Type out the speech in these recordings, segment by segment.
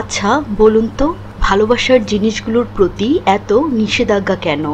আচ্ছা বলুন তো, ভালোবাসার জিনিসগুলোর প্রতি এত নিষেধাজ্ঞা কেন?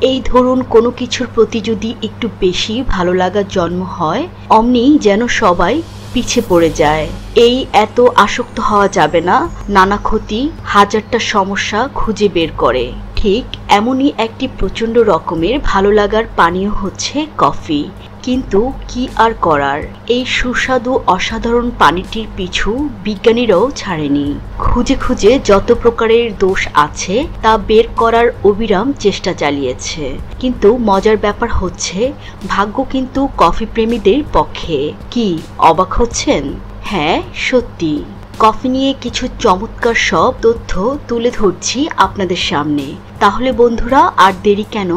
এই ধরুন কোনো কিছুর প্রতি যদি একটু বেশি ভালো লাগার জন্ম হয়, অমনি যেন সবাই পিছে পড়ে যায়। এই এত আসক্ত হওয়া যাবে না, নানা ক্ষতি, হাজারটা সমস্যা খুঁজে বের করে। ঠিক এমনই একটি প্রচণ্ড রকমের ভালো লাগার পানীয় হচ্ছে কফি। কিন্তু কি আর করার? এই সুস্বাদু অসাধারণ পানিটির পিছু বিজ্ঞানীরাও ছাড়েনি। খুঁজে খুঁজে যত প্রকারের দোষ আছে, তা বের করার অবিরাম চেষ্টা চালিয়েছে। কিন্তু মজার ব্যাপার হচ্ছে, ভাগ্য কিন্তু কফি প্রেমীদের পক্ষে। কি, অবাক হচ্ছেন? হ্যাঁ সত্যি। কফি নিয়ে কিছু চমৎকার সব তথ্য তুলে ধরছি আপনাদের সামনে। তাহলে বন্ধুরা, আর দেরি কেন?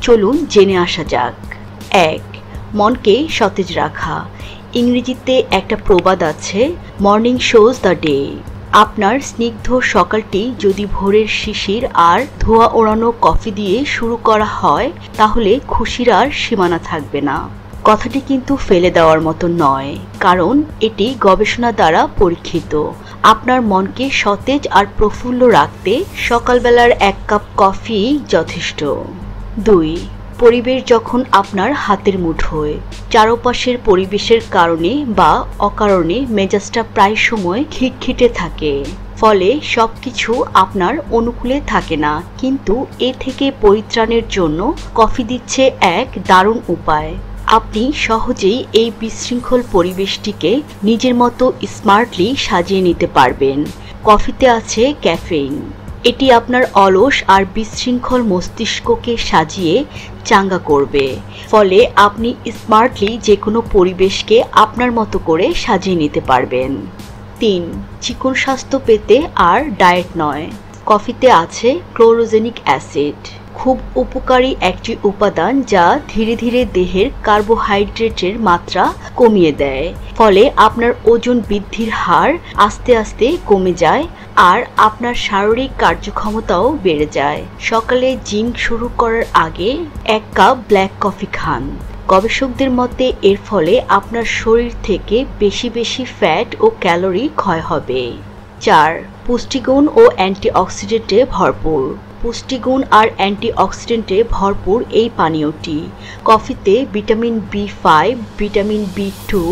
চলুন জেনে আসা যাক। এক মনকে সতেজ রাখা। ইংরেজিতে একটা প্রবাদ আছে মর্নিং শোজ দ্য ডে আপনার স্নিগ্ধ সকালটি যদি ভোরের শিশির আর ধোয়া ওড়ানো কফি দিয়ে শুরু করা হয়, তাহলে খুশির আর সীমানা থাকবে না। কথাটি কিন্তু ফেলে দেওয়ার মতো নয়, কারণ এটি গবেষণা দ্বারা পরীক্ষিত। আপনার মনকে সতেজ আর প্রফুল্ল রাখতে সকালবেলার এক কাপ কফি যথেষ্ট। দুই পরিবেশ যখন আপনার হাতের মুঠোয় চারপাশের পরিবেশের কারণে বা অকারণে মেজাজটা প্রায় সময় খিটখিটে থাকে। ফলে সব কিছু আপনার অনুকূলে থাকে না, কিন্তু এ থেকে পরিত্রাণের জন্য কফি দিচ্ছে এক দারুণ উপায়। আপনি সহজেই এই বিশৃঙ্খল পরিবেশটিকে নিজের মতো স্মার্টলি সাজিয়ে নিতে পারবেন। কফিতে আছে ক্যাফেইন। এটি আপনার অলস আর বিশৃঙ্খল মস্তিষ্ককে সাজিয়ে চাঙ্গা করবে। ফলে আপনি স্মার্টলি যে কোনো পরিবেশকে আপনার মতো করে সাজিয়ে নিতে পারবেন। তিন, চিকন স্বাস্থ্য পেতে আর ডায়েট নয়। কফিতে আছে ক্লোরোজেনিক অ্যাসিড। খুব উপকারী একটি উপাদান যা ধীরে ধীরে দেহের কার্বোহাইড্রেটের মাত্রা কমিয়ে দেয়। ফলে আপনার ওজন বৃদ্ধির হার আস্তে আস্তে কমে যায় আর আপনার শারীরিক কার্যক্ষমতাও বেড়ে যায়। সকালে জিম শুরু করার আগে এক কাপ ব্ল্যাক কফি খান। গবেষকদের মতে এর ফলে আপনার শরীর থেকে বেশি বেশি ফ্যাট ও ক্যালোরি ক্ষয় হবে। চার, পুষ্টিগুণ ও অ্যান্টিঅক্সিডেন্টে ভরপুর। পুষ্টিগুণ আর অ্যান্টিঅক্সিডেন্টে ভরপুর এই পানীয়টি। কফিতে vitamin B five, vitamin B two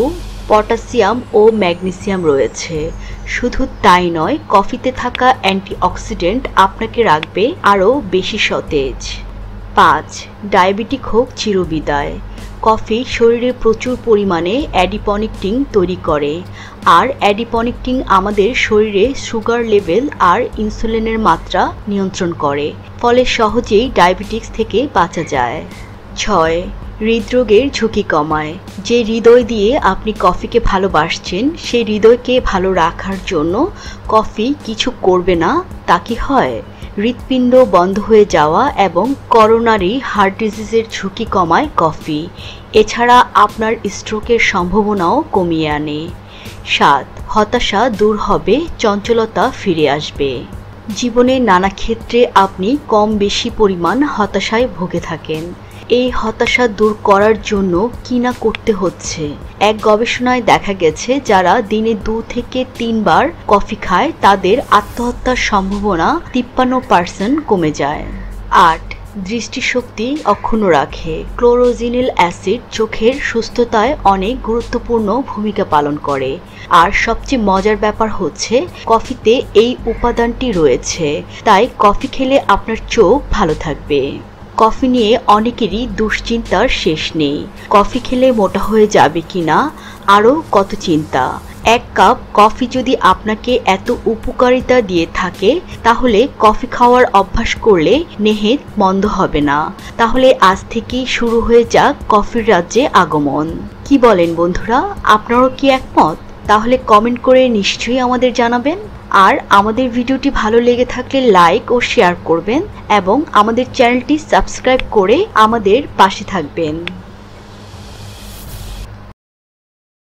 potassium ও ম্যাগনেসিয়াম রয়েছে। শুধু তাই নয়, কফিতে থাকা অ্যান্টিঅক্সিডেন্ট আপনাকে রাখবে আরও বেশি সতেজ। পাঁচ, ডায়াবেটিক হোক চিরবিদায়। কফি শরীরে প্রচুর পরিমাণে অ্যাডিপনিকটিং তৈরি করে। আর অ্যাডিপনিকটিং আমাদের শরীরে সুগার লেভেল আর ইনসুলিনের মাত্রা নিয়ন্ত্রণ করে। ফলে সহজেই ডায়াবেটিক্স থেকে বাঁচা যায়। ছয় হৃদরোগের ঝুঁকি কমায়। যে হৃদয় দিয়ে আপনি কফিকে ভালোবাসছেন সেই হৃদয়কে ভালো রাখার জন্য কফি কিছু করবে না, তা কি হয়? হৃৎপিণ্ড বন্ধ হয়ে যাওয়া এবং করোনারি হার্ট ডিজিজের ঝুঁকি কমায় কফি। এছাড়া আপনার স্ট্রোকের সম্ভাবনাও কমিয়ে আনে। সাত, হতাশা দূর হবে, চঞ্চলতা ফিরে আসবে। জীবনে নানা ক্ষেত্রে আপনি কম বেশি পরিমাণ হতাশায় ভুগে থাকেন। এই হতাশা দূর করার জন্য কি না করতে হচ্ছে। এক গবেষণায় দেখা গেছে, যারা দিনে দু থেকে তিনবার কফি খায়, তাদের আত্মহত্যার সম্ভাবনা তিপ্পান্ন পার্সেন্ট কমে যায়। আট, দৃষ্টিশক্তি অক্ষুণ্ণ রাখে। ক্লোরোজিনিল অ্যাসিড চোখের সুস্থতায় অনেক গুরুত্বপূর্ণ ভূমিকা পালন করে। আর সবচেয়ে মজার ব্যাপার হচ্ছে, কফিতে এই উপাদানটি রয়েছে। তাই কফি খেলে আপনার চোখ ভালো থাকবে। কফি নিয়ে অনেকেরই দুশ্চিন্তার শেষ নেই। কফি খেলে মোটা হয়ে যাবে কিনা? আরও কত চিন্তা? এক কাপ কফি যদি আপনাকে এত উপকারিতা দিয়ে থাকে, তাহলে কফি খাওয়ার অভ্যাস করলে নেহেদ মন্দ হবে না। তাহলে আজ থেকেই শুরু হয়ে যাক কফির রাজ্যে আগমন। কি বলেন বন্ধুরা, আপনারও কি একমত? তাহলে কমেন্ট করে নিশ্চয়ই আমাদের জানাবেন। আর আমাদের ভিডিওটি ভালো লেগে থাকলে লাইক ও শেয়ার করবেন এবং আমাদের চ্যানেলটি সাবস্ক্রাইব করে আমাদের পাশে থাকবেন।